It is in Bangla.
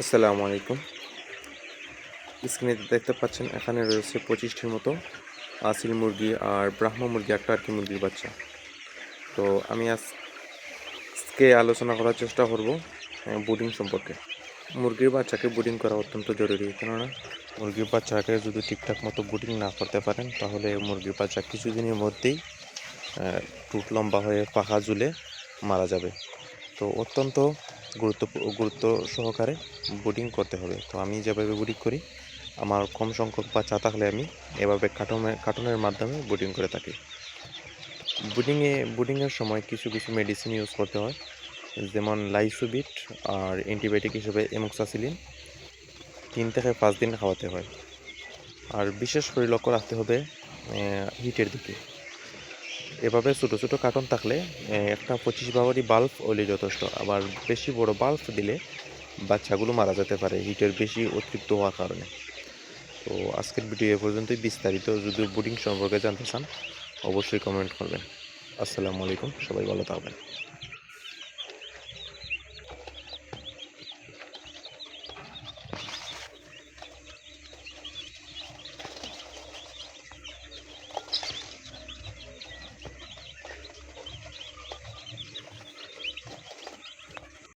আসসালামু আলাইকুম। স্ক্রিনে দেখতে পাচ্ছেন, এখানে রয়েছে পঁচিশটির মতো আসিল মুরগি আর ব্রাহ্মা মুরগি, একটা আর টার্কি মুরগির বাচ্চা। তো আমি আজকে আলোচনা করার চেষ্টা করব বুডিং সম্পর্কে। মুরগির বাচ্চাকে বুডিং করা অত্যন্ত জরুরি, কেননা মুরগির বাচ্চাকে যদি ঠিকঠাক মতো বুডিং না করতে পারেন, তাহলে মুরগির বাচ্চা কিছুদিনের মধ্যেই টুট লম্বা হয়ে পাখা ঝুলে মারা যাবে। তো অত্যন্ত গুরুত্ব গুরুত্ব সহকারে বুডিং করতে হবে। তো আমি যেভাবে বুডিং করি, আমার কম সংখ্যক বাচ্চা থাকলে আমি এভাবে কার্টুনে কার্টুনের মাধ্যমে বুডিং করে থাকি। বুডিংয়ে বুডিংয়ের সময় কিছু কিছু মেডিসিন ইউজ করতে হয়, যেমন লাইসোবিট আর অ্যান্টিবায়োটিক হিসেবে এমোক্সাসিলিন তিন থেকে পাঁচ দিন খাওয়াতে হয়। আর বিশেষ করে লক্ষ্য রাখতে হবে হিটের দিকে। এভাবে ছোটো ছোটো কার্টন থাকলে একটা পঁচিশ বাবারই বাল্ব হলে যথেষ্ট। আবার বেশি বড় বাল্ব দিলে বাচ্চাগুলো মারা যেতে পারে হিটের বেশি অতিরিক্ত হওয়ার কারণে। তো আজকের ভিডিও এ পর্যন্তই বিস্তারিত। যদি বুডিং সম্পর্কে জানতে চান, অবশ্যই কমেন্ট করবেন। আসসালামু আলাইকুম, সবাই ভালো থাকবেন।